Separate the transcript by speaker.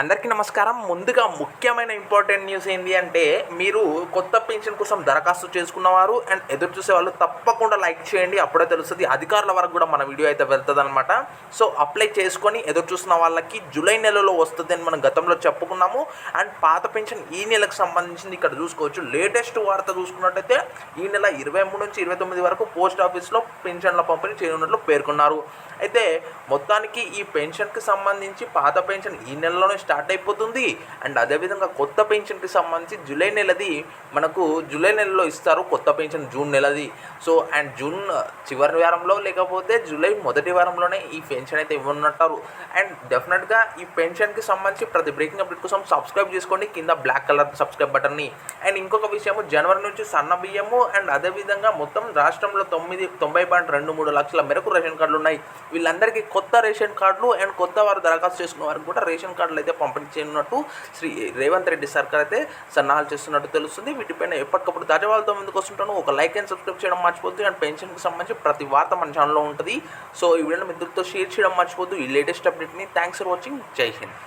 Speaker 1: అందరికీ నమస్కారం. ముందుగా ముఖ్యమైన ఇంపార్టెంట్ న్యూస్ ఏంటి అంటే మీరు కొత్త పెన్షన్ కోసం దరఖాస్తు చేసుకున్నవారు అండ్ ఎదురు చూసే వాళ్ళు తప్పకుండా లైక్ చేయండి. అప్పుడే తెలుస్తుంది. అధికారుల వరకు కూడా మన వీడియో అయితే వెళ్తుంది అనమాట సో అప్లై చేసుకొని ఎదురు చూస్తున్న వాళ్ళకి జూలై నెలలో వస్తుంది అని మనం గతంలో చెప్పుకున్నాము. అండ్ పాత పెన్షన్ ఈ నెలకు సంబంధించింది ఇక్కడ చూసుకోవచ్చు. లేటెస్ట్ వార్త చూసుకున్నట్టయితే ఈ నెల ఇరవై మూడు నుంచి ఇరవై తొమ్మిది వరకు పోస్ట్ ఆఫీస్లో పెన్షన్ల పంపిణీ చేయనున్నట్లు పేర్కొన్నారు. అయితే మొత్తానికి ఈ పెన్షన్కి సంబంధించి పాత పెన్షన్ ఈ నెలలోనే స్టార్ట్ అయిపోతుంది. అండ్ అదేవిధంగా కొత్త పెన్షన్కి సంబంధించి జూలై నెలది మనకు జూలై నెలలో ఇస్తారు కొత్త పెన్షన్ జూన్ నెలది. సో అండ్ జూన్ చివరి వారంలో లేకపోతే జూలై మొదటి వారంలోనే ఈ పెన్షన్ అయితే ఇవ్వనుంటారు. అండ్ డెఫినెట్గా ఈ పెన్షన్కి సంబంధించి ప్రతి బ్రేకింగ్ అప్డేట్ కోసం సబ్స్క్రైబ్ చేసుకోండి కింద బ్లాక్ కలర్ సబ్స్క్రైబ్ బటన్ని. అండ్ ఇంకొక విషయము జనవరి నుంచి సన్న బియ్యము అండ్ అదేవిధంగా మొత్తం రాష్ట్రంలో తొమ్మిది తొంభై పాయింట్ రెండు మూడు లక్షల మేరకు రేషన్ కార్డులు ఉన్నాయి. వీళ్ళందరికీ కొత్త రేషన్ కార్డులు అండ్ కొత్త వారు దరఖాస్తు చేసుకున్న వారికి కూడా రేషన్ కార్డులు అయితే పంపిణీ చేయనున్నట్టు శ్రీ రేవంత్ రెడ్డి సర్కార్ అయితే సన్నాహాలు చేస్తున్నట్టు తెలుస్తుంది. వీటిపైన ఎప్పటికప్పుడు తాజావాళ్ళతో ముందుకు వస్తుంటాను. ఒక లైక్ అండ్ సబ్స్క్రైబ్ చేయడం మర్చిపోద్దు అండ్ పెన్షన్కి సంబంధించి ప్రతి వార్త మన ఛానల్లో ఉంటుంది. సో ఈ వీడియోని మిత్రులతో షేర్ చేయడం మర్చిపోద్దు ఈ లేటెస్ట్ అప్డేట్ని థ్యాంక్స్ ఫర్ వాచింగ్. జై హింద్.